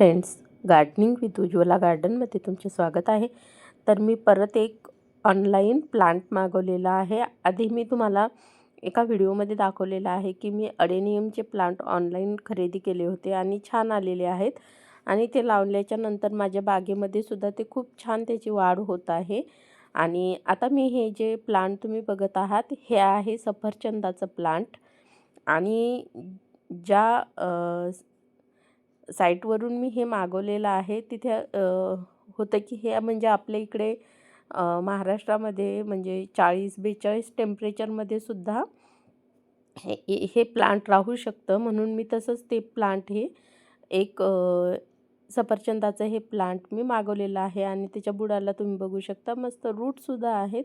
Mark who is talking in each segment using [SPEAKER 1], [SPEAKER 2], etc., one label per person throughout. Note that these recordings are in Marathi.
[SPEAKER 1] फ्रेंड्स गार्डनिंग विथ उज्ज्वला गार्डनमध्ये तुमचे स्वागत आहे. तर मी परत एक ऑनलाईन प्लांट मागवलेला आहे. आधी मी तुम्हाला एका व्हिडिओमध्ये दाखवलेलं आहे की मी अडेनियमचे प्लांट ऑनलाईन खरेदी केले होते आणि छान आलेले आहेत. आणि ते लावल्याच्या नंतर माझ्या बागेमध्ये सुद्धा ते खूप छान त्याची वाढ होत आहे. आणि आता मी हे जे प्लांट तुम्ही बघत आहात हे आहे सफरचंदाचं प्लांट. आणि ज्या साईटवरून मी हे मागवलेलं आहे. तिथे होतं की हे म्हणजे आपल्या इकडे महाराष्ट्रामध्ये म्हणजे चाळीस बेचाळीस टेम्परेचरमध्ये सुद्धा हे हे प्लांट राहू शकतं. म्हणून मी तसंच ते प्लांट हे एक सफरचंदाचं हे प्लांट मी मागवलेलं आहे. आणि त्याच्या बुडाला तुम्ही बघू शकता मस्त रूटसुद्धा आहेत.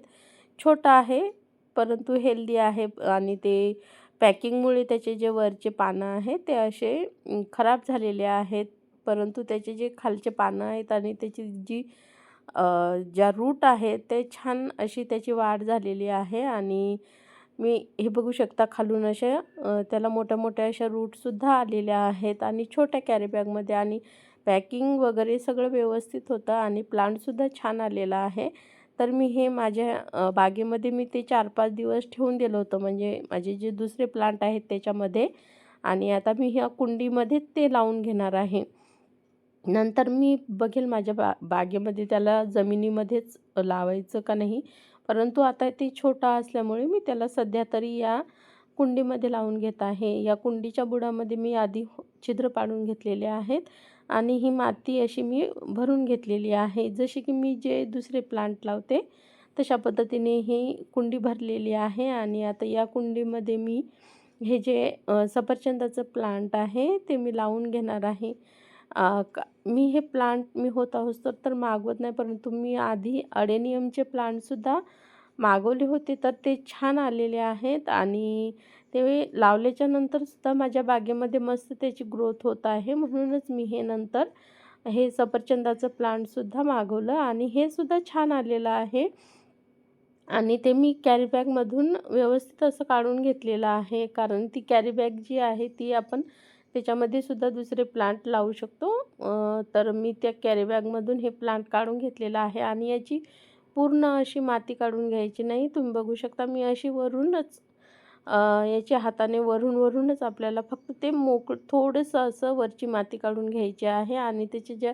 [SPEAKER 1] छोटा आहे परंतु हेल्दी आहे. आणि ते पॅकिंगमुळे त्याचे जे वरचे पानं आहेत ते असे खराब झालेले आहेत. परंतु त्याचे जे खालचे पानं आहेत आणि त्याची जी ज्या रूट आहेत ते छान अशी त्याची वाढ झालेली आहे. आणि मी हे बघू शकता खालून अशा त्याला मोठ्या मोठ्या अशा रूटसुद्धा आलेल्या आहेत. आणि छोट्या कॅरीबॅगमध्ये आणि पॅकिंग वगैरे सगळं व्यवस्थित होतं आणि प्लांटसुद्धा छान आलेला आहे. तर मी हे माझ्या बागेमध्ये मी ते चार पाच दिवस ठेवून दिलं होतं. म्हणजे माझे जे दुसरे प्लांट आहेत त्याच्यामध्ये आणि आता मी ह्या कुंडीमध्येच ते लावून घेणार आहे. नंतर मी बघेल माझ्या बा बागेमध्ये त्याला जमिनीमध्येच लावायचं का नाही. परंतु आता ते छोटा असल्यामुळे मी त्याला सध्या तरी या कुंडीमध्ये लावून घेत आहे. या कुंडीच्या बुडामध्ये मी आधी हो, छिद्र पाडून घेतलेले आहेत आणि ही माती अशी मी भरून घेतलेली आहे. जशी की मी जे दुसरे प्लांट लावते तशा पद्धतीने ही कुंडी भरलेली आहे आणि आता या कुंडीमध्ये मी हे जे सफरचंदाचं प्लांट आहे ते मी लावून घेणार आहे. मी हे प्लांट मी होत असतो तर मागवत नाही परंतु मी आधी अडेनियमचे प्लांटसुद्धा मागवले होते तर ते छान आलेले आहेत आणि ते लावल्याच्या नंतरसुद्धा माझ्या बागेमध्ये मस्त त्याची ग्रोथ होत आहे. म्हणूनच मी हे नंतर हे सफरचंदाचं प्लांटसुद्धा मागवलं आणि हे सुद्धा छान आलेलं आहे. आणि ते मी कॅरीबॅगमधून व्यवस्थित असं काढून घेतलेलं आहे कारण ती कॅरीबॅग जी आहे ती आपण त्याच्यामध्ये सुद्धा दुसरे प्लांट लावू शकतो. तर मी त्या कॅरीबॅगमधून हे प्लांट काढून घेतलेलं आहे आणि याची पूर्ण अशी माती काढून घ्यायची नाही. तुम्ही बघू शकता मी अशी वरूनच याच्या हाताने वरून वरूनच आपल्याला फक्त ते मोक थोडंसं असं वरची माती काढून घ्यायची आहे आणि त्याचे ज्या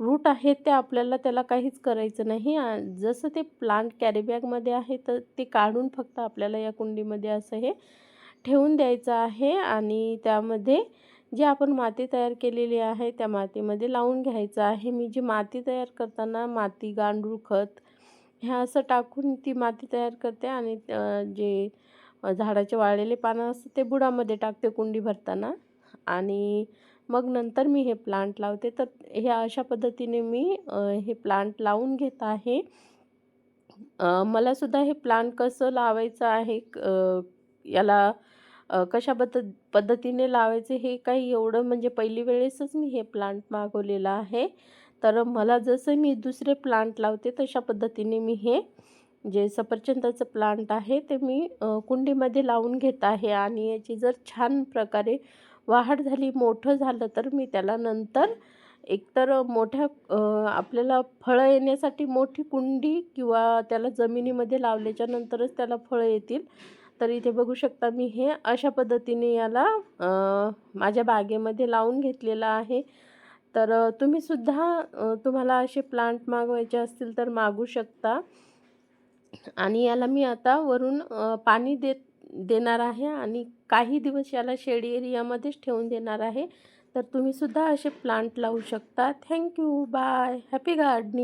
[SPEAKER 1] रूट आहेत ते आपल्याला त्याला काहीच करायचं नाही. जसं ते प्लांट कॅरीबॅगमध्ये आहे तर ते काढून फक्त आपल्याला या कुंडीमध्ये असं हे ठेवून द्यायचं आहे आणि त्यामध्ये जी आपण माती तयार केलेली आहे त्या मातीमध्ये लावून घ्यायचं आहे. मी जी माती तयार करताना माती गांडूळ खत ह्या असं टाकून ती माती तयार करते आणि जे झाडाचे वाळलेले पानं असतं ते बुडामध्ये टाकते कुंडी भरताना. आणि मग नंतर मी हे प्लांट लावते. तर ह्या अशा पद्धतीने मी हे प्लांट लावून घेत आहे. मलासुद्धा हे प्लांट कसं लावायचं आहे याला कशा पद्ध पद्धतीने लावायचे हे काही एवढं म्हणजे पहिली वेळेसच मी हे प्लांट मागवलेलं आहे. तर मला जसं मी दुसरे प्लांट लावते तशा पद्धतीने मी हे जे सफरचंदाचं प्लांट आहे ते मी कुंडीमध्ये लावून घेत आहे. आणि याची जर छान प्रकारे वाढ झाली मोठं झालं तर मी त्याला नंतर एकतर मोठ्या आपल्याला फळं येण्यासाठी मोठी कुंडी किंवा त्याला जमिनीमध्ये लावल्याच्या नंतरच त्याला फळं येतील. तर इथे बघू शकता मी हे अशा पद्धतीने याला माझ्या बागेमध्ये लावून घेतलेलं आहे. तर तुम्हीसुद्धा तुम्हाला असे प्लांट मागवायचे असतील तर मागू शकता. आणि याला मी आता वरून पाणी देत देणार आहे आणि काही दिवस याला शेडी एरियामध्येच ठेवून देणार आहे. तर तुम्हीसुद्धा असे प्लांट लावू शकता. Thank you bye happy gardening